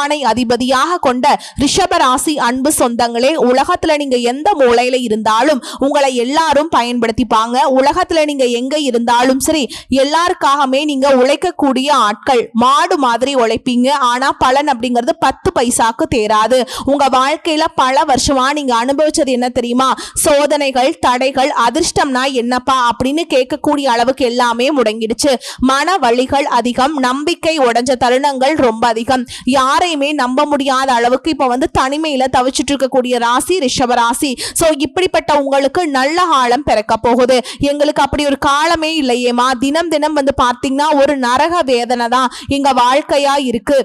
அதிபதியாக கொண்ட ரிஷப ராசி அன்பு சொந்தங்களே உலகத்துல நீங்க எந்த மூலையில இருந்தாலும் உங்களை எல்லாரும் பயன்படுத்திப்பாங்க. உலகத்துல நீங்க எங்க இருந்தாலும் சரி எல்லாருக்காகவே நீங்க உழைக்கக்கூடிய ஆட்கள் மாடு மாதிரி உழைப்பீங்க. ஆனா பலன் அப்படிங்கிறது பத்து பைசாக்கு தேராது. உங்க வாழ்க்கையில பல வருஷமா நீங்க அனுபவிச்சது என்ன தெரியுமா? சோதனைகள் தடைகள் அதிர்ஷ்டம்னா என்னப்பா அப்படின்னு கேட்கக்கூடிய அளவுக்கு எல்லாமே முடங்கிடுச்சு. மன வழிகள் அதிகம் நம்பிக்கை உடைஞ்ச தருணங்கள் ரொம்ப அதிகம். யாரையுமே நம்ப முடியாத அளவுக்கு இப்போ வந்து தனிமையில தவிச்சிட்டு இருக்கக்கூடிய ராசி ரிஷபராசி ராசி. இப்படிப்பட்ட உங்களுக்கு நல்ல காலம் பிறக்க போகுது. எங்களுக்கு அப்படி ஒரு காலமே இல்லையேமா தினம் தினம் வந்து பார்த்தீங்கன்னா ஒரு நரக வேதனை தான் எங்க வாழ்க்கையா இருக்கு.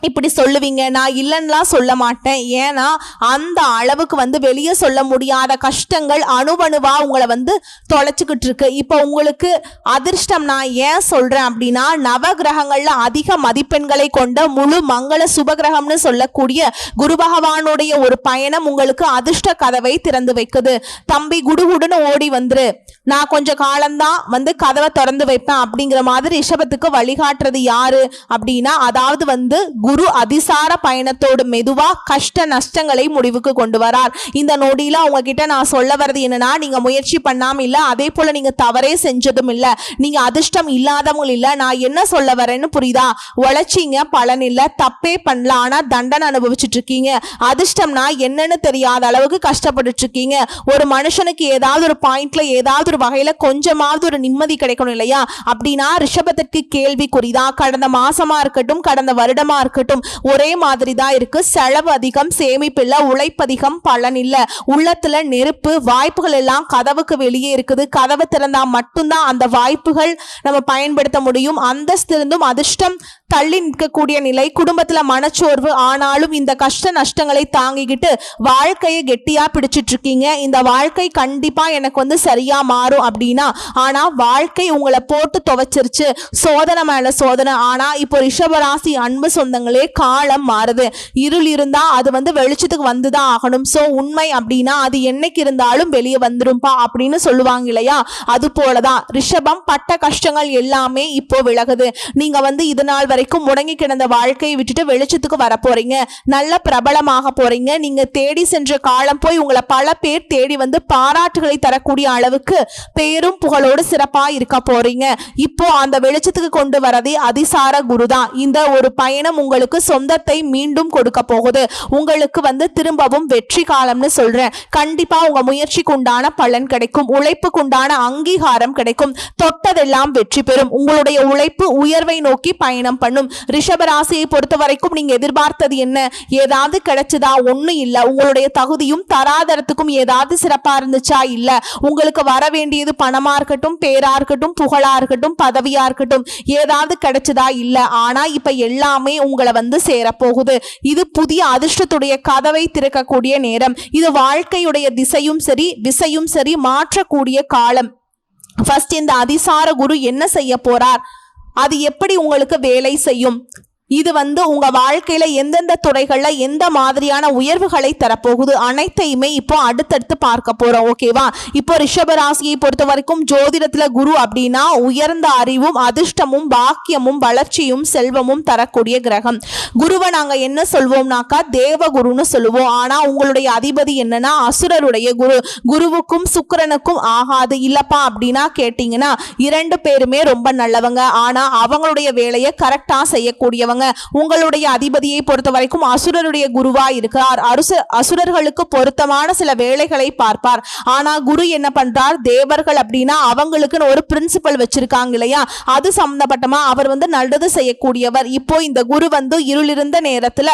இப்படி சொல்லுவீங்க. நான் இல்லைன்னுலாம் சொல்ல மாட்டேன். ஏன்னா அந்த அளவுக்கு வந்து வெளியே சொல்ல முடியாத கஷ்டங்கள் அணுவணுவா உங்களை வந்து தொலைச்சிக்கிட்டு இருக்கு இப்போ உங்களுக்கு அதிர்ஷ்டம் நான் ஏன் சொல்றேன் அப்படின்னா நவகிரகங்கள்ல அதிக மதிப்பெண்களை கொண்ட முழு மங்கள சுபகிரகம்னு சொல்லக்கூடிய குரு பகவானுடைய ஒரு பயணம் உங்களுக்கு அதிர்ஷ்ட கதவை திறந்து வைக்குது. தம்பி குடுகுடுன்னு ஓடி வந்துரு. நான் கொஞ்சம் காலம்தான் வந்து கதவை திறந்து வைப்பேன் அப்படிங்கிற மாதிரி ரிஷபத்துக்கு வழிகாட்டுறது யாரு அப்படின்னா அதாவது வந்து குரு அதிசார பயணத்தோடு மெதுவா கஷ்ட நஷ்டங்களை முடிவுக்கு கொண்டு வரார். இந்த நொடியில உங்ககிட்ட நான் சொல்ல வர்றது என்னன்னா நீங்க முயற்சி பண்ணாம இல்ல அதே போல நீங்க தவறே செஞ்சதும் இல்ல. நீங்க அதிர்ஷ்டம் இல்லாதவங்க இல்ல நான் என்ன சொல்ல வரேன்னு புரியுதா? உழைச்சிங்க பலன் இல்ல தப்பே பண்ணல ஆனா தண்டனை அனுபவிச்சுட்டு இருக்கீங்க அதிர்ஷ்டம்னா என்னன்னு தெரியாத அளவுக்கு கஷ்டப்பட்டுட்டு இருக்கீங்க ஒரு மனுஷனுக்கு ஏதாவது ஒரு பாயிண்ட்ல ஏதாவது ஒரு வகையில கொஞ்சமாவது ஒரு நிம்மதி கிடைக்கணும் இல்லையா? அப்படின்னா ரிஷபத்திற்கு கேள்விக்குறிதான். கடந்த மாசமா இருக்கட்டும் கடந்த வருடமா இருக்கட்டும் ஒரே மாதிரி தான் இருக்கு. செலவு அதிகம் சேமிப்பில்ல உழைப்பதிகம் பலன் இல்ல. உள்ளத்துல நெருப்பு வாய்ப்புகள் எல்லாம் கதவுக்கு வெளியே இருக்குது. கதவு திறந்தா மட்டும்தான் அந்த வாய்ப்புகள் நம்ம பயன்படுத்த முடியும். அந்தஸ்திருந்தும் அதிர்ஷ்டம் தள்ளி நிற்கக்கூடிய நிலை குடும்பத்துல மனச்சோர்வு ஆனாலும் இந்த கஷ்ட நஷ்டங்களை தாங்கிக்கிட்டு வாழ்க்கையை கெட்டியா பிடிச்சிட்டு இருக்கீங்க இந்த வாழ்க்கை கண்டிப்பா எனக்கு வந்து சரியா மாறும் அப்படின்னா ஆனா வாழ்க்கை உங்களை போட்டு துவைச்சிருச்சு. சோதனை மேல சோதனை. ஆனா இப்போ ரிஷபராசி அன்பு சொந்தங்களே காலம் மாறுது. இருள் இருந்தா அது வந்து வெளிச்சத்துக்கு வந்துதான் ஆகணும். சோ உண்மை அப்படின்னா அது என்னைக்கு இருந்தாலும் வெளியே வந்துரும்பா அப்படின்னு சொல்லுவாங்க இல்லையா? அது போலதான். ரிஷபம் பட்ட கஷ்டங்கள் எல்லாமே இப்போ விலகுது. நீங்க வந்து இதனால் வரைக்கும் முடங்கி கிடந்த வாழ்க்கையை விட்டுட்டு வெளிச்சத்துக்கு வர போறீங்க. நல்ல பிரபலமாக போறீங்க. நீங்க தேடி சென்ற காலம் போய் உங்களை பல பேர் தேடி வந்து பாராட்டுகளை தரக்கூடிய அளவுக்கு பேரும் புகழோடு சிறப்பா இருக்க போறீங்க. இப்போ அந்த வெளிச்சத்துக்கு கொண்டு வரதே அதிசார குருதான். இந்த ஒரு பயணம் உங்களுக்கு சொந்தத்தை மீண்டும் கொடுக்க போகுது. உங்களுக்கு வந்து திரும்பவும் வெற்றி காலம்னு சொல்றேன். கண்டிப்பா உங்க முயற்சிக்கு உண்டான பலன் கிடைக்கும். உழைப்புக்கு உண்டான அங்கீகாரம் கிடைக்கும். தொட்டதெல்லாம் வெற்றி பெறும். உங்களுடைய உழைப்பு உயர்வை நோக்கி பயணம் பண்ணும். ரிஷப ராசியை பொறுத்த வரைக்கும் நீங்க எதிர்பார்த்தது என்ன? ஏதாவது கிடைச்சதா? ஒண்ணும் இல்ல. உங்களுடைய தகுதியும் தராதரத்துக்கும் ஏதாவது சிறப்பா இருந்துச்சா? இல்ல. உங்களுக்கு வர வேண்டியது பணமா இருக்கட்டும் பேரா இருக்கட்டும் புகழா இருக்கட்டும் பதவியா இருக்கட்டும். ஏதாவது கிடைச்சதா? இல்ல. ஆனா இப்ப எல்லாமே உங்களை வந்து சேரப்போகுது. இது புதிய அதிர்ஷ்டத்துடைய கதவை திறக்கக்கூடிய நேரம். இது வாழ்க்கையுடைய திசையும் சரி விசையும் சரி மாற்றக்கூடிய காலம். ஃபர்ஸ்ட் இந்த அதிசார குரு என்ன செய்ய போறார்? அது எப்படி உங்களுக்கு வேலை செய்யும்? இது வந்து உங்க வாழ்க்கையில எந்தெந்த துறைகள்ல எந்த மாதிரியான உயர்வுகளை தரப்போகுது அனைத்தையுமே இப்போ அடுத்தடுத்து பார்க்க போறோம் ஓகேவா இப்போ ரிஷப ராசியை பொறுத்த வரைக்கும் ஜோதிடத்துல குரு அப்படின்னா உயர்ந்த அறிவும் அதிர்ஷ்டமும் பாக்கியமும் வளர்ச்சியும் செல்வமும் தரக்கூடிய கிரகம். குருவை நாங்க என்ன சொல்வோம்னாக்கா தேவகுருன்னு சொல்லுவோம். ஆனா உங்களுடைய அதிபதி என்னன்னா அசுரருடைய குரு. குருவுக்கும் சுக்கிரனுக்கும் ஆகாது. இல்லப்பா அப்படின்னா கேட்டீங்கன்னா இரண்டு பேருமே ரொம்ப நல்லவங்க. ஆனா அவங்களுடைய வேலையை கரெக்டா செய்யக்கூடியவங்க சொல்லுவாங்க. உங்களுடைய அதிபதியை பொறுத்த வரைக்கும் அசுரருடைய குருவா இருக்கிறார். அருச அசுரர்களுக்கு பொருத்தமான சில வேலைகளை பார்ப்பார். ஆனா குரு என்ன பண்றார்? தேவர்கள் அப்படின்னா அவங்களுக்குன்னு ஒரு பிரின்சிபல் வச்சிருக்காங்க இல்லையா? அது சம்பந்தப்பட்டமா அவர் வந்து நல்லது செய்யக்கூடியவர். இப்போ இந்த குரு வந்து இருளிருந்த நேரத்துல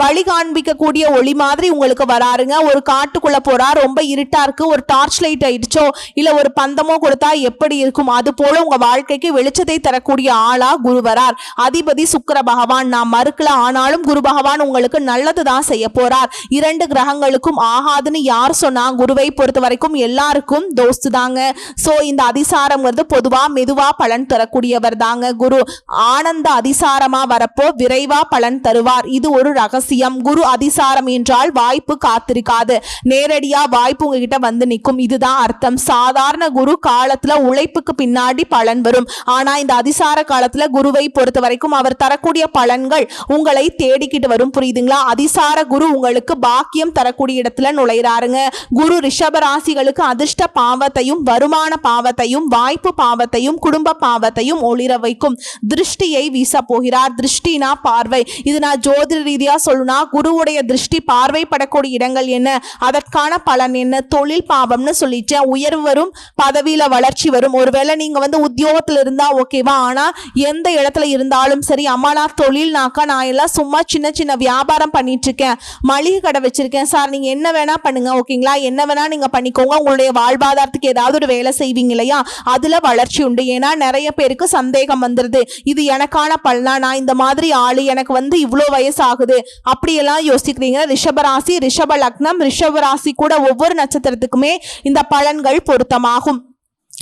வழி காண்பிக்கக்கூடிய ஒளி மாதிரி உங்களுக்கு வராருங்க. ஒரு காட்டுக்குள்ள போறா ரொம்ப இருட்டா இருக்கு ஒரு டார்ச் லைட் ஆயிடுச்சோ இல்ல ஒரு பந்தமோ கொடுத்தா எப்படி இருக்கும்? அது போல உங்க வாழ்க்கைக்கு வெளிச்சத்தை தரக்கூடிய ஆளா குரு வரார். அதிபதி சுக்கர பகவான் நான் மறுக்கல ஆனாலும் குரு பகவான் உங்களுக்கு நல்லது தான் செய்ய போறார். இரண்டு கிரகங்களுக்கும் ஆகாதுன்னு யார் சொன்னா குருவை பொறுத்த வரைக்கும் எல்லாருக்கும் தோஸ்து தாங்க. சோ இந்த அதிசாரம்ங்கிறது பொதுவா மெதுவா பலன் தரக்கூடியவர் தாங்க குரு. ஆனந்த அதிசாரமா வரப்போ விரைவா பலன் தருவார். இது ஒரு ரகசியம். குரு அதிசாரம் என்றால் வாய்ப்பு காத்திருக்காது. நேரடியா வாய்ப்பு உங்ககிட்ட வந்து நிற்கும். இதுதான் அர்த்தம். சாதாரண குரு காலத்துல உழைப்புக்கு பின்னாடி பலன் வரும். ஆனா இந்த அதிசார காலத்துல குருவை பொறுத்த வரைக்கும் அவர் தரக்கூடிய பலன்கள் உங்களை தேடிக்கிட்டு வரும். புரியுதுங்களா? அதிசார குரு உங்களுக்கு பாக்கியம் தரக்கூடிய இடத்துல நுழைறாருங்க குரு ரிஷப ராசிகளுக்கு அதிர்ஷ்ட பாவத்தையும் வருமான பாவத்தையும் வாய்ப்பு பாவத்தையும் குடும்ப பாவத்தையும் ஒளிர வைக்கும். திருஷ்டியை வீச போகிறார். திருஷ்டினா பார்வை. இது நான் ஜோதிட ரீதியா சொல்லுனா குருவுடைய திருஷ்டி பார்வைப்படக்கூடிய இடங்கள் என்ன? அதற்கான பலன் என்ன? தொழில் பாவம்னு சொல்லிட்டேன் உயர்வு வரும் பதவியில வளர்ச்சி வரும். ஒருவேளை நீங்க வந்து உத்தியோகத்துல இருந்தா ஓகேவா? ஆனா எந்த இடத்துல இருந்தாலும் சரி அம்மா நான் தொழில்னாக்கா நான் எல்லாம் சும்மா சின்ன சின்ன வியாபாரம் பண்ணிட்டு இருக்கேன் மளிகை கடை வச்சிருக்கேன். சார் நீங்க என்ன வேணா பண்ணுங்க ஓகேங்களா? என்ன வேணா நீங்க பண்ணிக்கோங்க. உங்களுடைய வாழ்வாதாரத்துக்கு ஏதாவது ஒரு வேலை செய்வீங்க இல்லையா? அதுல வளர்ச்சி உண்டு. ஏன்னா நிறைய பேருக்கு சந்தேகம் வந்துருது. இது எனக்கான பலனா? நான் இந்த மாதிரி ஆளு எனக்கு வந்து இவ்வளோ வயசு ஆகுது அப்படியெல்லாம் யோசிக்கிறீங்க. ரிஷபராசி ரிஷப லக்னம் ரிஷபராசி கூட ஒவ்வொரு நட்சத்திரத்துக்குமே இந்த பலன்கள் பொருத்தமாகும்.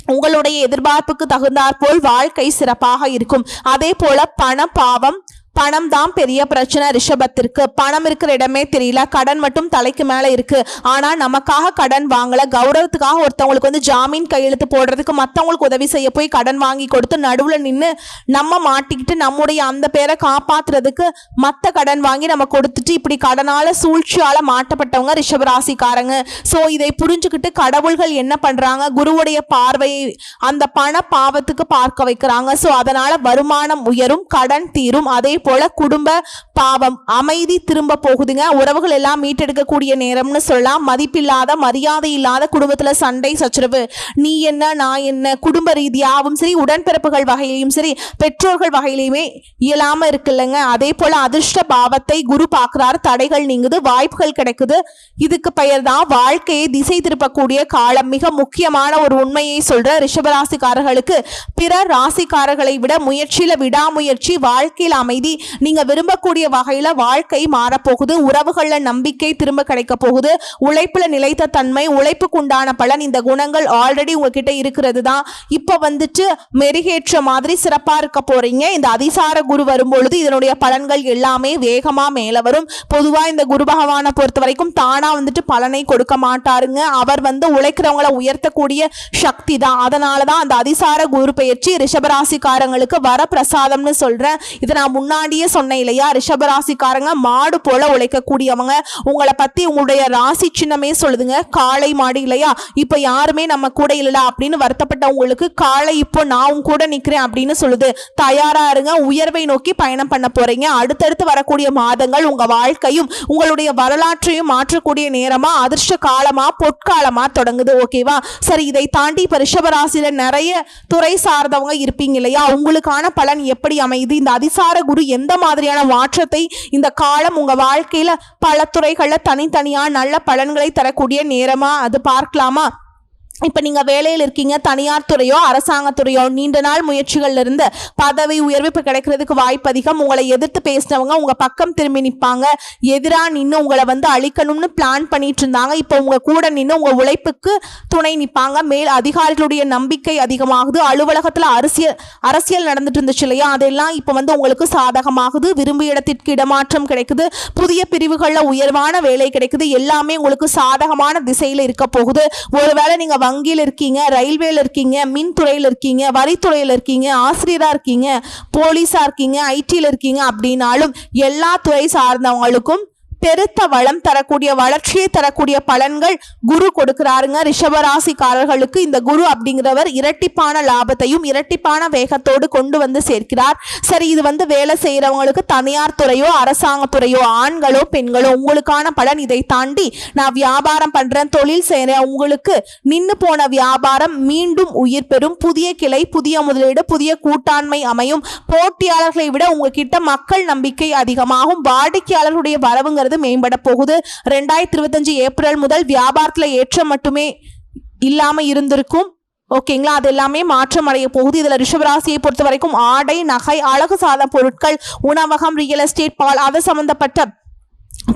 உங்களுடைய எதிர்பார்ப்புக்கு தகுந்தாற்போல் வாழ்க்கை சிறப்பாக இருக்கும். அதே போல பண பாவம் பணம் தான் பெரிய பிரச்சனை ரிஷபத்திற்கு. பணம் இருக்கிற இடமே தெரியல. கடன் மட்டும் தலைக்கு மேல இருக்கு. ஆனா நமக்காக கடன் வாங்கல. கௌரவத்துக்காக ஒருத்தவங்களுக்கு வந்து ஜாமீன் கையெழுத்து போடுறதுக்கு மத்தவங்களுக்கு உதவி செய்ய போய் கடன் வாங்கி கொடுத்து நடுவுல நின்று நம்ம மாட்டிக்கிட்டு நம்முடைய அந்த பேரை காப்பாத்துறதுக்கு மத்த கடன் வாங்கி நம்ம கொடுத்துட்டு இப்படி கடனால சூழ்ச்சியால மாட்டப்பட்டவங்க ரிஷபராசிக்காரங்க. சோ இதை புரிஞ்சுக்கிட்டு கடவுள்கள் என்ன பண்றாங்க? குருவுடைய பார்வையை அந்த பண பாவத்துக்கு பார்க்க வைக்கிறாங்க. சோ அதனால வருமானம் உயரும் கடன் தீரும். அதே போல குடும்ப பாவம் அமைதி திரும்ப போகுதுங்க. உறவுகள் எல்லாம் மீட்டெடுக்கக்கூடிய நேரம்னு சொல்லலாம். மதிப்பில்லாத மரியாதை இல்லாத குடும்பத்துல சண்டை சச்சரவு. நீ என்ன நான் என்ன குடும்ப ரீதியாகவும் சரி உடன்பிறப்புகள் வகையிலையும் சரி பெற்றோர்கள் வகையிலையுமே இயலாம இருக்குல்லங்க. அதே போல அதிர்ஷ்ட பாவத்தை குரு பார்க்கிறார். தடைகள் நீங்குது வாய்ப்புகள் கிடைக்குது. இதுக்கு பெயர் தான் வாழ்க்கையை திசை திருப்பக்கூடிய காலம். மிக முக்கியமான ஒரு உண்மையை சொல்ற ரிஷபராசிக்காரர்களுக்கு பிற ராசிக்காரர்களை விட முயற்சியில விடாமுயற்சி வாழ்க்கையில் அமைதி நீங்க விரும்பக்கூடிய வகையில வாழ்க்கை மாறப்போகுது உறவுகள்ல நம்பிக்கை திரும்ப கிடைக்க போகுது உழைப்புல நிலைத்த தன்மை உழைப்புக்கு உண்டான பலன் இந்த குணங்கள் ஆல்ரெடி உங்ககிட்ட இருக்கிறது தான் இப்போ வந்துட்டு மெருகேற்ற மாதிரி சிறப்பா இருக்க போறீங்க. இந்த அதிசார குரு வரும்பொழுது இதனுடைய பலன்கள் எல்லாமே வேகமா மேல வரும். பொதுவா இந்த குரு பகவானை பொறுத்த வரைக்கும் தானா வந்துட்டு பலனை கொடுக்க மாட்டாருங்க. அவர் வந்து உழைக்கிறவங்கள உயர்த்தக்கூடிய சக்தி தான் அதனால தான் அந்த அதிசார குரு பயிற்சி ரிஷபராசிக்காரங்களுக்கு வர பிரசாதம்னு சொல்றேன். இதை நான் முன்னாடியே சொன்னேன் இல்லையா? ரிஷபராசிக்காரங்க மாடு போல உழைக்கக்கூடியவங்க. உங்களை பத்தி உங்களுடைய ராசி சின்னமே சொல்லுதுங்க. காளை மாடு இல்லையா? இப்ப யாருமே நம்ம கூட இல்ல அப்படின்னு வருத்தப்பட்டவங்களுக்கு காளை இப்போ நான் கூட நிக்கிறேன் அப்படின்னு சொல்லுது. தயாரா இருங்க. உயர்வை நோக்கி பயணம் பண்ண போறீங்க. அடுத்தடுத்து வரக்கூடிய மாதங்கள் உங்க வாழ்க்கையும் உங்களுடைய வரலாற்றையும் மாற்றக்கூடிய நேரமா அதிர்ஷ்ட காலமா பொற்காலமா தொடங்குது. ஓகேவா சரி இதை தாண்டி இப்ப ரிஷபராசியில நிறைய துறை சார்ந்தவங்க இருப்பீங்க இல்லையா? உங்களுக்கான பலன் எப்படி அமையுது? இந்த அதிசார குரு எந்த மாதிரியான மாற்றத்தை இந்த காலம் உங்கள் வாழ்க்கையில் பல துறைகளில் தனித்தனியாக நல்ல பலன்களை தரக்கூடிய நேரமாக அது பார்க்கலாமா? இப்போ நீங்கள் வேலையில் இருக்கீங்க தனியார் துறையோ அரசாங்கத்துறையோ நீண்ட நாள் முயற்சிகள்ல இருந்து பதவி உயர்வு இப்போ கிடைக்கிறதுக்கு வாய்ப்பு அதிகம். உங்களை எதிர்த்து பேசினவங்க உங்கள் பக்கம் திரும்பி நிற்பாங்க எதிராக நின்று உங்களை வந்து அழிக்கணும்னு பிளான் பண்ணிட்டு இருந்தாங்க இப்போ உங்கள் கூட நின்று உங்கள் உழைப்புக்கு துணை நிற்பாங்க மேல் அதிகாரிகளுடைய நம்பிக்கை அதிகமாகுது. அலுவலகத்தில் அரசியல் அரசியல் நடந்துட்டு இருந்துச்சு இல்லையா? அதெல்லாம் இப்போ வந்து உங்களுக்கு சாதகமாகுது. விரும்பிய இடத்திற்கு இடமாற்றம் கிடைக்குது. புதிய பிரிவுகளில் உயர்வான வேலை கிடைக்குது. எல்லாமே உங்களுக்கு சாதகமான திசையில் இருக்க போகுது. ஒருவேளை நீங்கள் வங்கியில் இருக்கீங்க ரயில்வேல இருக்கீங்க மின்துறையில் இருக்கீங்க வரித்துறையில் இருக்கீங்க ஆசிரியராக இருக்கீங்க போலீஸாக இருக்கீங்க ஐடியில் இருக்கீங்க அப்படின்னாலும் எல்லா துறை சார்ந்தவங்களுக்கும் பெருத்த வளம் தரக்கூடிய வளர்ச்சியை தரக்கூடிய பலன்கள் குரு கொடுக்கிறாருங்க. ரிஷபராசிக்காரர்களுக்கு இந்த குரு அப்படிங்கிறவர் இரட்டிப்பான லாபத்தையும் இரட்டிப்பான வேகத்தோடு கொண்டு வந்து சேர்க்கிறார். சரி இது வந்து வேலை செய்கிறவங்களுக்கு தனியார் துறையோ அரசாங்கத்துறையோ ஆண்களோ பெண்களோ உங்களுக்கான பலன் இதை தாண்டி நான் வியாபாரம் பண்றேன் தொழில் செய்கிறேன் உங்களுக்கு நின்று போன வியாபாரம் மீண்டும் உயிர் பெறும். புதிய கிளை புதிய முதலீடு புதிய கூட்டாண்மை அமையும். போட்டியாளர்களை விட உங்ககிட்ட மக்கள் நம்பிக்கை அதிகமாகும். வாடிக்கையாளர்களுடைய வரவுங்கிறது மேம்பட போகுது. ரெண்டாயிரத்தி இருபத்தஞ்சு ஏப்ரல் முதல் வியாபாரத்தில் ஏற்றம் மட்டுமே இல்லாமல் இருந்திருக்கும். ஓகேங்களா அது எல்லாமே மாற்றம் அடைய போகுது. இதில் ரிஷபராசியை பொறுத்த வரைக்கும் ஆடை நகை அழகு சாத பொருட்கள் உணவகம் ரியல் எஸ்டேட் பால் அது சம்மந்தப்பட்ட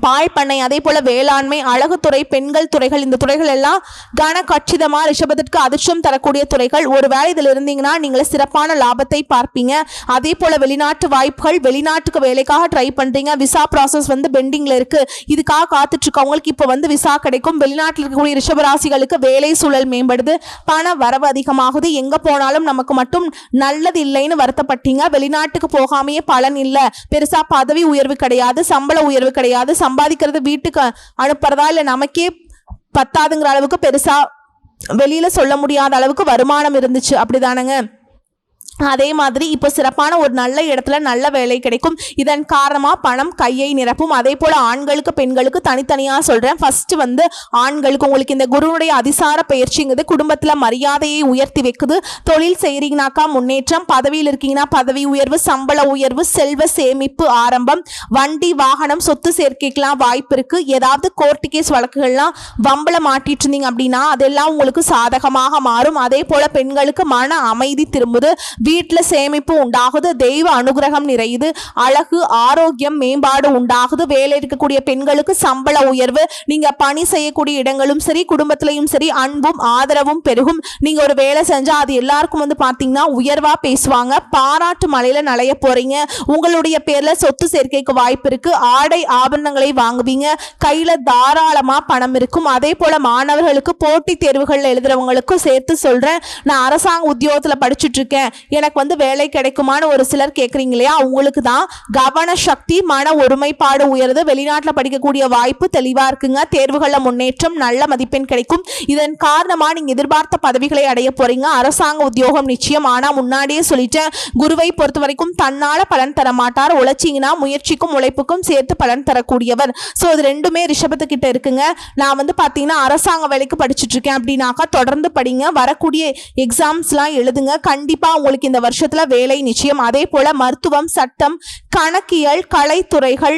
பால் பண்ணை அதே போல வேளாண்மை அழகுத்துறை பெண்கள் துறைகள் இந்த துறைகள் எல்லாம் கன கச்சிதமா ரிஷபத்திற்கு அதிர்ஷ்டம் தரக்கூடிய துறைகள். ஒருவேளை இதில் இருந்தீங்கன்னா நீங்கள் சிறப்பான லாபத்தை பார்ப்பீங்க. அதே போல வெளிநாட்டு வாய்ப்புகள் வெளிநாட்டுக்கு வேலைக்காக ட்ரை பண்றீங்க. விசா ப்ராசஸ் வந்து பெண்டிங்ல இருக்கு. இதுக்காக காத்துட்டு இருக்கவங்களுக்கு இப்போ வந்து விசா கிடைக்கும். வெளிநாட்டில் இருக்கக்கூடிய ரிஷபராசிகளுக்கு வேலை சூழல் மேம்படுது. பண வரவு அதிகமாகுது. எங்க போனாலும் நமக்கு மட்டும் நல்லது இல்லைன்னு வருத்தப்பட்டீங்க. வெளிநாட்டுக்கு போகாமையே பலன் இல்லை. பெருசா பதவி உயர்வு கிடையாது. சம்பள உயர்வு கிடையாது. சம்பாதிக்கிறது வீட்டுக்கு அனுப்புறதா இல்லை நமக்கே பத்தாதுங்கிற அளவுக்கு பெருசா வெளியில சொல்ல முடியாத அளவுக்கு வருமானம் இருந்துச்சு. அப்படிதானங்க? அதே மாதிரி இப்போ சிறப்பான ஒரு நல்ல இடத்துல நல்ல வேலை கிடைக்கும். இதன் காரணமாக பணம் கையை நிரப்பும். அதே போல் ஆண்களுக்கு பெண்களுக்கு தனித்தனியாக சொல்கிறேன் ஃபஸ்ட்டு வந்து ஆண்களுக்கு உங்களுக்கு இந்த குருவுடைய அதிசார பயிற்சிங்கிறது குடும்பத்தில் மரியாதையை உயர்த்தி வைக்குது. தொழில் செய்கிறீங்கனாக்கா முன்னேற்றம் பதவியில் இருக்கீங்கன்னா பதவி உயர்வு சம்பள உயர்வு செல்வ சேமிப்பு ஆரம்பம் வண்டி வாகனம் சொத்து சேர்க்கைக்கெல்லாம் வாய்ப்பு இருக்குது ஏதாவது கோர்ட்டு கேஸ் வழக்குகள்லாம் வம்பளை மாட்டிட்டு இருந்தீங்க அப்படின்னா அதெல்லாம் உங்களுக்கு சாதகமாக மாறும். அதே போல் பெண்களுக்கு மன அமைதி திரும்புது. வீட்டில் சேமிப்பு உண்டாகுது தெய்வ அனுகிரகம் நிறையுது அழகு ஆரோக்கியம் மேம்பாடு உண்டாகுது வேலை இருக்கக்கூடிய பெண்களுக்கு சம்பள உயர்வு நீங்க பணி செய்யக்கூடிய இடங்களும் சரி குடும்பத்திலையும் சரி அன்பும் ஆதரவும் பெருகும். நீங்க ஒரு வேலை செஞ்சா அது எல்லாருக்கும் வந்து பாத்தீங்கன்னா உயர்வா பேசுவாங்க. பாராட்டு மலையில நலைய போறீங்க. உங்களுடைய பேர்ல சொத்து சேர்க்கைக்கு வாய்ப்பு இருக்கு. ஆடை ஆபரணங்களை வாங்குவீங்க. கையில தாராளமா பணம் இருக்கும். அதே போல மாணவர்களுக்கு போட்டித் தேர்வுகள் எழுதுறவங்களுக்கும் சேர்த்து சொல்றேன். நான் அரசாங்க உத்தியோகத்துல படிச்சுட்டு இருக்கேன். எனக்கு வந்து வேலை கிடைக்குமான்னு ஒரு சிலர் கேட்குறீங்க இல்லையா? உங்களுக்கு தான் கவன சக்தி மன ஒருமைப்பாடு உயருது. வெளிநாட்டில் படிக்கக்கூடிய வாய்ப்பு தெளிவாக இருக்குங்க. தேர்வுகளில் முன்னேற்றம் நல்ல மதிப்பெண் கிடைக்கும். இதன் காரணமாக நீங்கள் எதிர்பார்த்த பதவிகளை அடைய போகிறீங்க அரசாங்க உத்தியோகம் நிச்சயம். ஆனால் முன்னாடியே சொல்லிட்டேன். குருவை பொறுத்த வரைக்கும் தன்னால் பலன் தர மாட்டார். உழைச்சிங்கன்னா முயற்சிக்கும் உழைப்புக்கும் சேர்த்து பலன் தரக்கூடியவர். ஸோ இது ரெண்டுமே ரிஷபத்துக்கிட்ட இருக்குங்க. நான் வந்து பார்த்தீங்கன்னா அரசாங்க வேலைக்கு படிச்சுட்டு இருக்கேன் அப்படின்னாக்கா தொடர்ந்து படிங்க. வரக்கூடிய எக்ஸாம்ஸ்லாம் எழுதுங்க. கண்டிப்பாக உங்களுக்கு இந்த வருஷத்தில் வேலை நிச்சயம். அதே போல மருத்துவம் சட்டம் கணக்கியல் கலைத்துறைகள்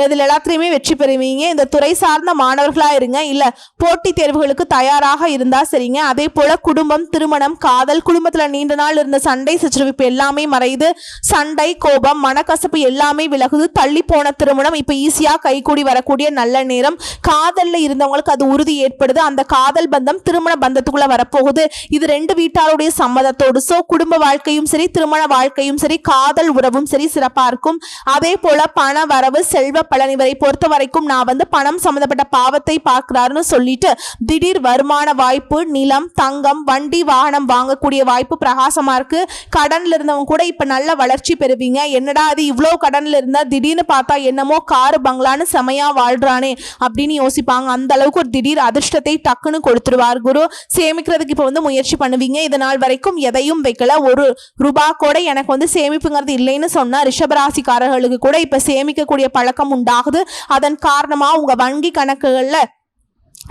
இதில் எல்லாத்துலேயுமே வெற்றி பெறுவீங்க. இந்த துறை சார்ந்த மாணவர்களாக இருங்க. இல்லை போட்டித் தேர்வுகளுக்கு தயாராக இருந்தால் சரிங்க. அதே போல் குடும்பம் திருமணம் காதல் குடும்பத்தில் நீண்ட நாள் இருந்த சண்டை சச்சரவு எல்லாமே மறையுது. சண்டை கோபம் மனக்கசப்பு எல்லாமே விலகுது. தள்ளி போன திருமணம் இப்போ ஈஸியாக கைகூடி வரக்கூடிய நல்ல நேரம். காதலில் இருந்தவங்களுக்கு அது உறுதி ஏற்படுது. அந்த காதல் பந்தம் திருமண பந்தத்துக்குள்ளே வரப்போகுது. இது ரெண்டு வீட்டாருடைய சம்மதத்தோடு. ஸோ குடும்ப வாழ்க்கையும் சரி திருமண வாழ்க்கையும் சரி காதல் உறவும் சரி சிறப்பாக இருக்கும். அதே போல் பண வரவு செல்வ பழனிவரை பொறுத்த வரைக்கும் நான் வந்து பணம் சம்மந்தப்பட்ட பாவத்தை பார்க்கிறாருன்னு சொல்லிட்டு திடீர் வருமான வாய்ப்பு நிலம் தங்கம் வண்டி வாகனம் வாங்கக்கூடிய வாய்ப்பு பிரகாசமாக இருக்கு. கடனில் இருந்தவங்க கூட இப்போ நல்ல வளர்ச்சி பெறுவீங்க. என்னடா அது இவ்வளோ கடனில் இருந்தால் திடீர்னு பார்த்தா என்னமோ காரு பங்களான்னு செமையா வாழ்றானே அப்படின்னு யோசிப்பாங்க. அந்த அளவுக்கு ஒரு திடீர் அதிர்ஷ்டத்தை டக்குன்னு கொடுத்துருவார் குரு. சேமிக்கிறதுக்கு இப்போ வந்து முயற்சி பண்ணுவீங்க. இதனால் வரைக்கும் எதையும் வைக்கல. ஒரு ரூபா கூட எனக்கு வந்து சேமிப்புங்கிறது இல்லைன்னு சொன்னால் ரிஷபராசிக்காரர்களுக்கு கூட இப்போ சேமிக்கக்கூடிய பழக்கம் உண்டாகுது அதன் காரணமாக உங்கள் வங்கி கணக்குகளில்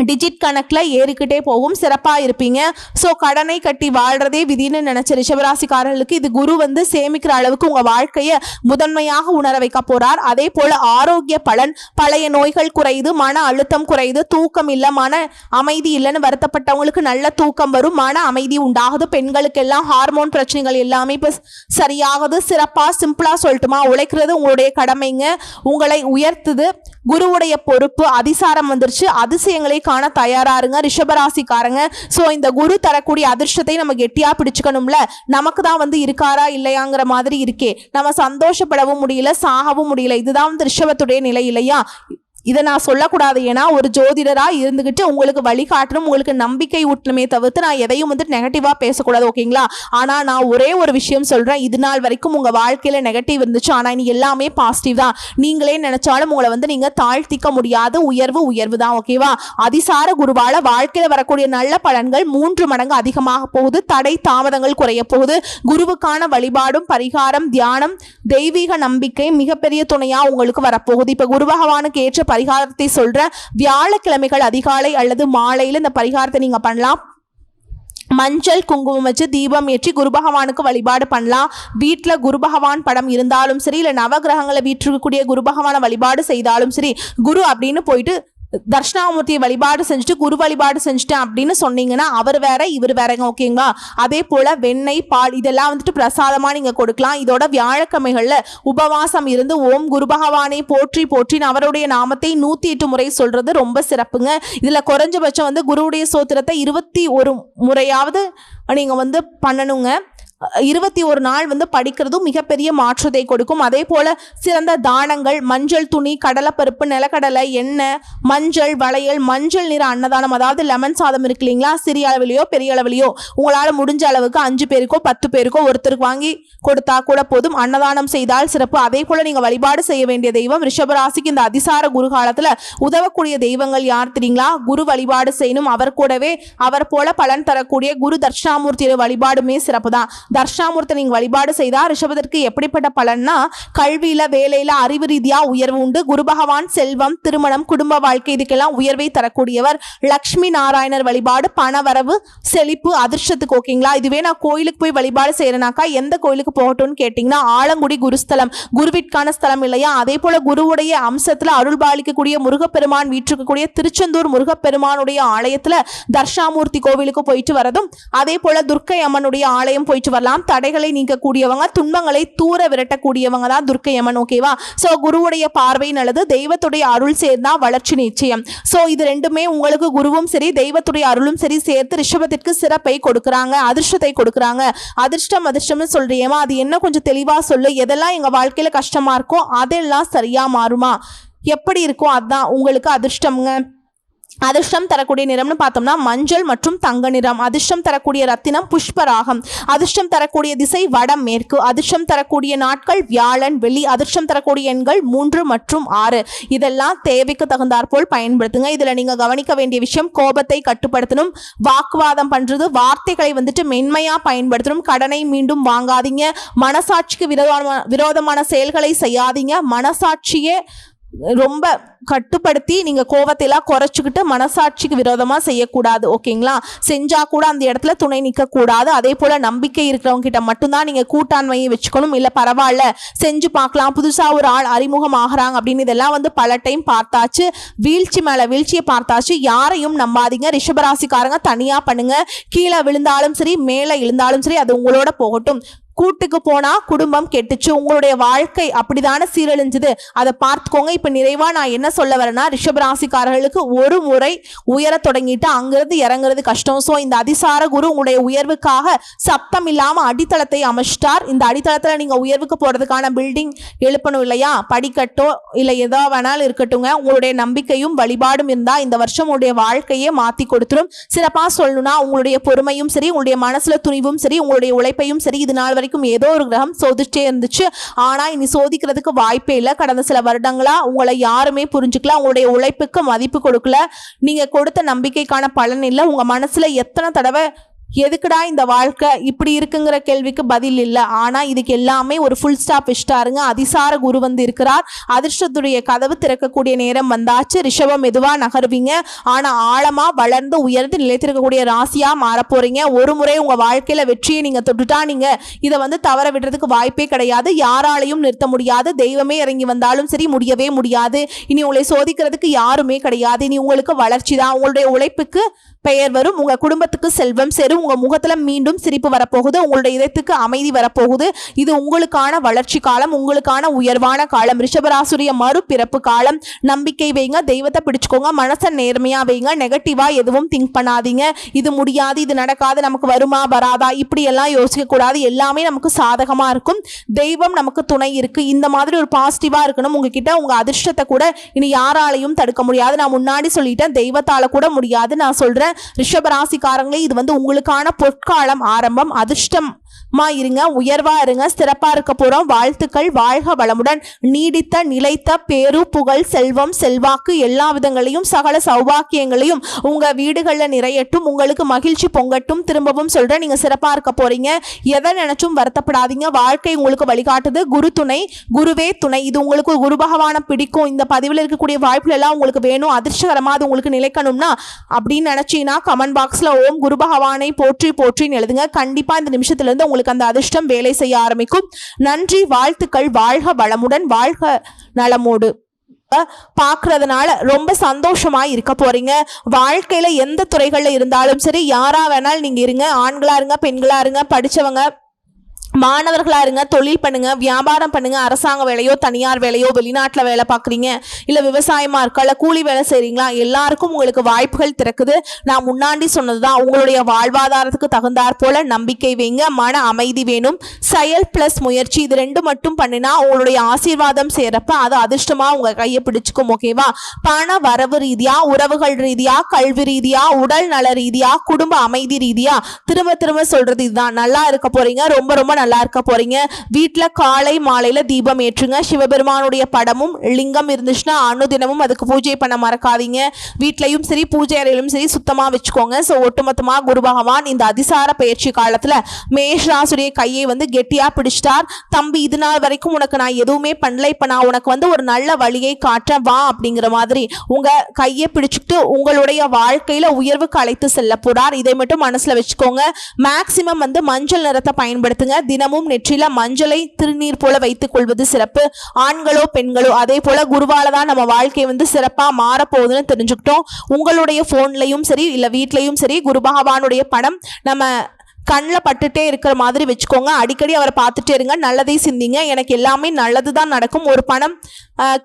டிஜிட் கணக்கில் ஏறிக்கிட்டே போகும். சிறப்பாக இருப்பீங்க. ஸோ கடனை கட்டி வாழ்கிறதே விதின்னு நினச்ச ரிஷபராசிக்காரர்களுக்கு இது குரு வந்து சேமிக்கிற அளவுக்கு உங்கள் வாழ்க்கையை முதன்மையாக உணர வைக்க போகிறார் அதே போல் ஆரோக்கிய பலன் பழைய நோய்கள் குறையுது மன அழுத்தம் குறையுது தூக்கம் இல்லை மன அமைதி இல்லைன்னு வருத்தப்பட்டவங்களுக்கு நல்ல தூக்கம் வரும் மன அமைதி உண்டாகுது பெண்களுக்கெல்லாம் ஹார்மோன் பிரச்சனைகள் எல்லாமே இப்போ சரியாகுது. சிறப்பாக சிம்பிளாக சொல்லட்டுமா? உழைக்கிறது உங்களுடைய கடமைங்க. உங்களை உயர்த்துது. குருவுடைய பொறுப்பு அதிசாரம் வந்துருச்சு. அதிசயங்களை காண தயாராருங்க ரிஷபராசிக்காரங்க. ஸோ இந்த குரு தரக்கூடிய அதிர்ஷ்டத்தை நம்ம கெட்டியா பிடிச்சுக்கணும்ல? நமக்கு தான் வந்து இருக்காரா இல்லையாங்கிற மாதிரி இருக்கே. நம்ம சந்தோஷப்படவும் முடியல சாகவும் முடியல. இதுதான் வந்து ரிஷபத்துடைய நிலை இல்லையா? இதை நான் சொல்லக்கூடாது. ஏன்னா ஒரு ஜோதிடராக இருந்துக்கிட்டு உங்களுக்கு வழிகாட்டணும் உங்களுக்கு நம்பிக்கை ஊட்டணுமே தவிர்த்து நான் எதையும் வந்துட்டு நெகட்டிவாக பேசக்கூடாது ஓகேங்களா? ஆனால் நான் ஒரே ஒரு விஷயம் சொல்கிறேன் இது நாள் வரைக்கும் உங்கள் வாழ்க்கையில் நெகட்டிவ் இருந்துச்சு. ஆனால் இனி எல்லாமே பாசிட்டிவ் தான். நீங்களே நினச்சாலும் உங்களை வந்து நீங்கள் தாழ்த்திக்க முடியாத. உயர்வு உயர்வு தான் ஓகேவா? அதிசார குருவால் வாழ்க்கையில் வரக்கூடிய நல்ல பலன்கள் மூன்று மடங்கு அதிகமாக போகுது. தடை தாமதங்கள் குறைய போகுது. குருவுக்கான வழிபாடும் பரிகாரம் தியானம் தெய்வீக நம்பிக்கை மிகப்பெரிய துணையாக உங்களுக்கு வரப்போகுது. இப்போ குரு பகவானுக்கு ஏற்ற பரிகாரத்தை சொல்றேன் வியாழக்கிழமைகள் அதிகாலை அல்லது மாலையில் இந்த பரிகாரத்தை நீங்க பண்ணலாம். மஞ்சள் குங்குமம் வச்சு தீபம் ஏற்றி குரு பகவானுக்கு வழிபாடு பண்ணலாம். வீட்டில் குரு பகவான் படம் இருந்தாலும் சரி இல்லை நவகிரகங்களை வீற்றிருக்கக்கூடிய குரு பகவானை வழிபாடு செய்தாலும் சரி குரு அப்படின்னு போயிட்டு தர்ஷனாமூர்த்தியை வழிபாடு செஞ்சுட்டு குரு வழிபாடு செஞ்சுட்டேன் அப்படின்னு சொன்னீங்கன்னா அவர் வேற இவர் வேறங்க ஓகேங்களா? அதே போல வெண்ணெய் பால் இதெல்லாம் வந்துட்டு பிரசாதமா நீங்க கொடுக்கலாம். இதோட வியாழக்கிழமைகள்ல உபவாசம் இருந்து ஓம் குரு பகவானை போற்றி போற்றி அவருடைய நாமத்தை நூத்தி எட்டு முறை சொல்றது ரொம்ப சிறப்புங்க. இதுல குறைஞ்சபட்சம் வந்து குருவுடைய சோத்திரத்தை இருபத்தி ஒரு முறையாவது நீங்க வந்து பண்ணணுங்க. இருபத்தி ஒரு நாள் வந்து படிக்கிறதும் மிகப்பெரிய மாற்றத்தை கொடுக்கும். அதே போல சிறந்த தானங்கள் மஞ்சள் துணி கடலைப்பருப்பு நிலக்கடலை எண்ணெய் மஞ்சள் வளையல் மஞ்சள் நிற அன்னதானம் அதாவது லெமன் சாதம் இருக்கு இல்லைங்களா? சிறிய அளவிலையோ பெரிய அளவிலையோ உங்களால் முடிஞ்ச அளவுக்கு அஞ்சு பேருக்கோ பத்து பேருக்கோ ஒருத்தருக்கு வாங்கி கொடுத்தா கூட போதும். அன்னதானம் செய்தால் சிறப்பு. அதே போல நீங்க வழிபாடு செய்ய வேண்டிய தெய்வம் ரிஷபராசிக்கு இந்த அதிசார குரு காலத்துல உதவக்கூடிய தெய்வங்கள் யார் தெரியுங்களா? குரு வழிபாடு செய்யணும். அவர் கூடவே அவர் போல பலன் தரக்கூடிய குரு தட்சிணாமூர்த்தியோட வழிபாடுமே சிறப்பு தான் தர்ஷாமூர்த்தி நீங்க வழிபாடு செய்தா ரிஷபத்திற்கு எப்படிப்பட்ட பலன்னா கல்வியில வேலையில அறிவு ரீதியா உயர்வு உண்டு. குரு பகவான் செல்வம் திருமணம் குடும்ப வாழ்க்கை இதுக்கெல்லாம் உயர்வை தரக்கூடியவர். லக்ஷ்மி நாராயணர் வழிபாடு பணவரவு செழிப்பு அதிர்ஷ்டத்துக்கு ஓகேங்களா? இதுவே நான் கோயிலுக்கு போய் வழிபாடு செய்யறேனாக்கா எந்த கோயிலுக்கு போகட்டும்னு கேட்டிங்கன்னா ஆலங்குடி குருஸ்தலம். குருவிற்கான ஸ்தலம் இல்லையா? அதே போல குருவுடைய அம்சத்துல அருள் பாலிக்கக்கூடிய முருகப்பெருமான் வீற்றிருக்கக்கூடிய திருச்செந்தூர் முருகப்பெருமானுடைய ஆலயத்துல தர்ஷாமூர்த்தி கோவிலுக்கு போயிட்டு வரதும் அதே போல துர்க்கை அம்மனுடைய ஆலயம் போயிட்டு வரலாம். தடைகளை நீக்கக்கூடியவங்க துன்பங்களை தூர விரட்டக்கூடியவங்க தான் துர்க்கையம்மன் ஓகேவா ஸோ குருவுடைய பார்வை நல்லது தெய்வத்துடைய அருள் சேர்ந்தா வளர்ச்சி நிச்சயம். ஸோ இது ரெண்டுமே உங்களுக்கு குருவும் சரி தெய்வத்துடைய அருளும் சரி சேர்த்து ரிஷபத்திற்கு சிறப்பை கொடுக்குறாங்க அதிர்ஷ்டத்தை கொடுக்குறாங்க. அதிர்ஷ்டம் அதிர்ஷ்டம்னு சொல்றியேமா அது என்ன கொஞ்சம் தெளிவாக சொல்லு எதெல்லாம் எங்கள் வாழ்க்கையில் கஷ்டமாக இருக்கோ அதெல்லாம் சரியாக மாறுமா? எப்படி இருக்கோ அதான் உங்களுக்கு அதிர்ஷ்டம்ங்க. அதிர்ஷ்டம் தரக்கூடிய நிறம்னு பார்த்தோம்னா மஞ்சள் மற்றும் தங்க நிறம். அதிர்ஷ்டம் தரக்கூடிய ரத்தினம் புஷ்பராகம். அதிர்ஷ்டம் தரக்கூடிய திசை வடம் மேற்கு அதிர்ஷ்டம் தரக்கூடிய நாட்கள் வியாழன் வெள்ளி. அதிர்ஷ்டம் தரக்கூடிய எண்கள் மூன்று மற்றும் ஆறு. இதெல்லாம் தேவைக்கு தகுந்தாற்போல் பயன்படுத்துங்க. இதில் நீங்கள் கவனிக்க வேண்டிய விஷயம் கோபத்தை கட்டுப்படுத்தணும். வாக்குவாதம் பண்ணுறது வார்த்தைகளை வந்துட்டு மென்மையாக பயன்படுத்தணும். கடனை மீண்டும் வாங்காதீங்க. மனசாட்சிக்கு விரோதமான விரோதமான செயல்களை செய்யாதீங்க. மனசாட்சியே ரொம்ப கட்டுப்படுத்தி நீங்கள் கோவத்தையெல்லாம் குறைச்சிக்கிட்டு மனசாட்சிக்கு விரோதமாக செய்யக்கூடாது ஓகேங்களா? செஞ்சால் கூட அந்த இடத்துல துணை நிற்கக்கூடாது அதே போல் நம்பிக்கை இருக்கிறவங்க கிட்ட மட்டும்தான் நீங்கள் கூட்டாண்மையை வச்சுக்கணும். இல்லை பரவாயில்ல செஞ்சு பார்க்கலாம். புதுசாக ஒரு ஆள் அறிமுகம் ஆகிறாங்க அப்படின்னு இதெல்லாம் வந்து பல டைம் பார்த்தாச்சு. வீழ்ச்சி மேலே வீழ்ச்சியை பார்த்தாச்சு. யாரையும் நம்பாதீங்க. ரிஷபராசிக்காரங்க தனியாக பண்ணுங்க. கீழே விழுந்தாலும் சரி மேலே இழுந்தாலும் சரி அது உங்களோட போகட்டும். கூட்டுக்கு போனா குடும்பம் கெட்டுச்சு. உங்களுடைய வாழ்க்கை அப்படிதானே சீரழிஞ்சுது. அதை பார்த்துக்கோங்க. இப்ப நிறைவா நான் என்ன சொல்ல வரேன்னா ரிஷப ராசிக்காரர்களுக்கு ஒரு முறை உயர தொடங்கிட்டு அங்கிருந்து இறங்குறது கஷ்டம். ஸோ இந்த அதிசார குரு உங்களுடைய உயர்வுக்காக சப்தம் இல்லாம அடித்தளத்தை அமைச்சிட்டார். இந்த அடித்தளத்துல நீங்க உயர்வுக்கு போறதுக்கான பில்டிங் எழுப்பணும் இல்லையா? படிக்கட்டோ இல்லை ஏதோ வேணாலும் இருக்கட்டுங்க. உங்களுடைய நம்பிக்கையும் வழிபாடும் இருந்தா இந்த வருஷம் உங்களுடைய வாழ்க்கையே மாத்தி கொடுத்துரும். சிறப்பா சொல்லணும்னா உங்களுடைய பொறுமையும் சரி உங்களுடைய மனசுல துணிவும் சரி உங்களுடைய உழைப்பையும் சரி இது நாள் வரைக்கும் ஏதோ ஒரு கிரகம் சோதிச்சே இருந்துச்சு. ஆனா இனி சோதிக்கிறதுக்கு வாய்ப்பே இல்லை. கடந்த சில வருடங்களா உங்களை யாருமே புரிஞ்சுக்கல. உங்களுடைய உழைப்புக்கு மதிப்பு கொடுக்கல. நீங்க கொடுத்த நம்பிக்கைக்கான பலன் இல்லை. உங்க மனசுல எத்தனை தடவை எதுக்குடா இந்த வாழ்க்கை? இப்படி இருக்குங்கிற கேள்விக்கு பதில் இல்லை. ஆனால் இதுக்கு எல்லாமே ஒரு ஃபுல் ஸ்டாப் இஷ்டாருங்க. அதிசார குரு வந்து இருக்கிறார். அதிர்ஷ்டத்துடைய கதவு திறக்கக்கூடிய நேரம் வந்தாச்சு. ரிஷபம் மெதுவாக நகருவீங்க. ஆனால் ஆழமாக வளர்ந்து உயர்ந்து நிலைத்திருக்கக்கூடிய ராசியாக மாறப்போகிறீங்க ஒரு முறை உங்கள் வாழ்க்கையில் வெற்றியை நீங்கள் தொட்டுட்டா நீங்கள் இதை வந்து தவற விடுறதுக்கு வாய்ப்பே கிடையாது. யாராலையும் நிறுத்த முடியாது. தெய்வமே இறங்கி வந்தாலும் சரி முடியவே முடியாது. இனி உங்களை சோதிக்கிறதுக்கு யாருமே கிடையாது. இனி உங்களுக்கு வளர்ச்சி தான். உங்களுடைய உழைப்புக்கு பெயர் வரும் உங்க குடும்பத்துக்கு செல்வம் சேரும் உங்க முகத்துல மீண்டும் சிரிப்பு வரப்போகுது உங்களுடைய இதயத்துக்கு அமைதி வரப்போகுது. இது உங்களுக்கான வளர்ச்சி காலம் உங்களுக்கான உயர்வான காலம். ரிஷபராசுரிய மறுபிறப்பு காலம். நம்பிக்கை வைங்க தெய்வத்தை பிடிச்சுக்கோங்க மனசை நேர்மையா வைங்க நெகட்டிவா எதுவும் திங்க் பண்ணாதீங்க. இது முடியாது இது நடக்காது நமக்கு வருமா வராதா இப்படி எல்லாம் யோசிக்க கூடாது. எல்லாமே நமக்கு சாதகமா இருக்கும். தெய்வம் நமக்கு துணை இருக்கு. இந்த மாதிரி ஒரு பாசிட்டிவா இருக்கணும். உங்ககிட்ட உங்க அதிர்ஷ்டத்தை கூட இனி யாராலையும் தடுக்க முடியாது. நான் முன்னாடி சொல்லிட்டேன் தெய்வத்தால கூட முடியாது. நான் சொல்றேன் ரிஷபராசிக்காரங்களே இது வந்து உங்களுக்கான பொற்காலம் ஆரம்பம் அதிர்ஷ்டம். இருங்க உயர்வா இருங்க சிறப்பா இருக்க போறோம். வாழ்த்துக்கள் வாழ்க வளமுடன். நீடித்த நிலைத்த பேரு புகழ் செல்வம் செல்வாக்கு எல்லா விதங்களையும் சகல சௌபாக்கியங்களையும் உங்க வீடுகளில் நிறையட்டும். உங்களுக்கு மகிழ்ச்சி பொங்கட்டும். திரும்பவும் சொல்றேன் நீங்க சிறப்பா இருக்க போறீங்க. எதை நினைச்சும் வருத்தப்படாதீங்க. வாழ்க்கை உங்களுக்கு வழிகாட்டுது. குரு துணை குருவே துணை. இது உங்களுக்கு குரு பகவான பிடிக்கும். இந்த பதிவில் இருக்கக்கூடிய வாய்ப்புகள் எல்லாம் உங்களுக்கு வேணும். அதிர்ஷ்டகரமா அது உங்களுக்கு நிலைக்கணும்னா அப்படின்னு நினைச்சீங்கன்னா கமெண்ட் பாக்ஸ்ல ஓம் குரு பகவானை போற்றி போற்றின்னு எழுதுங்க. கண்டிப்பா இந்த நிமிஷத்துல இருந்து உங்களுக்கு அந்த அதிர்ஷ்டம் வேலை செய்ய ஆரம்பிக்கும். நன்றி வாழ்த்துக்கள் வாழ்க வளமுடன் வாழ்க நலமோடு. பார்க்கறதுனால ரொம்ப சந்தோஷமா இருக்க போறீங்க. வாழ்க்கையில எந்த துறைகள்ல இருந்தாலும் சரி யாரா வேணாலும் நீங்க இருங்க. ஆண்களா இருங்க பெண்களா இருங்க படிச்சவங்க மாணவர்களா இருங்க தொழில் பண்ணுங்க வியாபாரம் பண்ணுங்க அரசாங்க வேலையோ தனியார் வேலையோ வெளிநாட்டில் வேலை பார்க்குறீங்க இல்லை விவசாயமா இருக்கா இல்லை கூலி வேலை செய்றீங்களா எல்லாருக்கும் உங்களுக்கு வாய்ப்புகள் திறக்குது. நான் முன்னாடி சொன்னதுதான் உங்களுடைய வாழ்வாதாரத்துக்கு தகுந்தாற் போல நம்பிக்கை வைங்க மன அமைதி வேணும். செயல் பிளஸ் முயற்சி இது ரெண்டு மட்டும் பண்ணினா உங்களுடைய ஆசீர்வாதம் சேரப்ப அது அதிர்ஷ்டமா உங்க கையை பிடிச்சுக்கும் ஓகேவா பண வரவு ரீதியா உறவுகள் ரீதியா கல்வி ரீதியா உடல் நல ரீதியா குடும்ப அமைதி ரீதியா திரும்ப திரும்ப சொல்றது இதுதான். நல்லா இருக்க போறீங்க ரொம்ப ரொம்ப நல்லா நல்லா இருக்க போறீங்க. வீட்டில் காலை மாலையில் தீபம் ஏற்றுங்க. சிவபெருமானுடைய படமும் லிங்கம் இருந்துச்சுன்னா அனுதினமும் அதுக்கு பூஜை பண்ண மறக்காதீங்க. வீட்லையும் சரி பூஜை அறையிலும் சரி சுத்தமாக வச்சுக்கோங்க. ஸோ ஒட்டுமொத்தமாக குரு பகவான் இந்த அதிசார பயிற்சி காலத்தில் மேஷராசுடைய கையை வந்து கெட்டியாக பிடிச்சிட்டார். தம்பி இது நாள் வரைக்கும் உனக்கு நான் எதுவுமே பண்ணல. இப்போ நான் உனக்கு வந்து ஒரு நல்ல வழியை காட்ட வா அப்படிங்கிற மாதிரி உங்கள் கையை பிடிச்சிட்டு உங்களுடைய வாழ்க்கையில் உயர்வுக்கு அழைத்து செல்ல போறார். இதை மட்டும் மனசில் வச்சுக்கோங்க. மேக்சிமம் வந்து மஞ்சள் நிறத்தை பயன்படுத்துங்க. தினமும் நெற்றில மஞ்சளை திருநீர் போல வைத்துக் கொள்வது சிறப்பு. ஆண்களோ பெண்களோ அதே போல குருவால தான் நம்ம வாழ்க்கை வந்து சிறப்பா மாறப்போகுதுன்னு தெரிஞ்சுக்கிட்டோம். உங்களுடைய போன்லயும் சரி இல்ல வீட்லயும் சரி குரு பகவானுடைய படம் நம்ம கண்ணில் பட்டுட்டே இருக்கிற மாதிரி வச்சுக்கோங்க. அடிக்கடி அவரை பார்த்துட்டே இருங்க. நல்லதே சிந்திங்க. எனக்கு எல்லாமே நல்லது தான் நடக்கும். ஒரு பணம்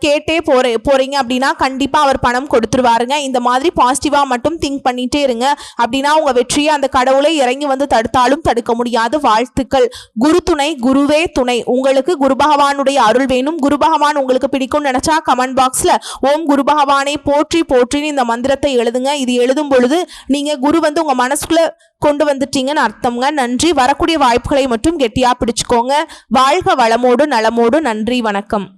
கேட்டே போகிற போகிறீங்க அப்படின்னா கண்டிப்பாக அவர் பணம் கொடுத்துருவாருங்க. இந்த மாதிரி பாசிட்டிவாக மட்டும் திங்க் பண்ணிகிட்டே இருங்க. அப்படின்னா உங்கள் வெற்றியை அந்த கடவுளை இறங்கி வந்து தடுத்தாலும் தடுக்க முடியாது. வாழ்த்துக்கள். குரு துணை குருவே துணை. உங்களுக்கு குரு பகவானுடைய அருள் வேணும். குரு பகவான் உங்களுக்கு பிடிக்கும்னு நினச்சா கமெண்ட் பாக்ஸில் ஓம் குரு பகவானை போற்றி போற்றின்னு இந்த மந்திரத்தை எழுதுங்க. இது எழுதும் பொழுது நீங்கள் குரு வந்து உங்கள் மனசுக்குள்ளே கொண்டு வந்துட்டீங்கன்னு அர்த்தம்ங்க. நன்றி. வரக்கூடிய வாய்ப்புகளை மட்டும் கெட்டியா பிடிச்சுக்கோங்க. வாழ்க வளமோடு நலமோடு. நன்றி. வணக்கம்.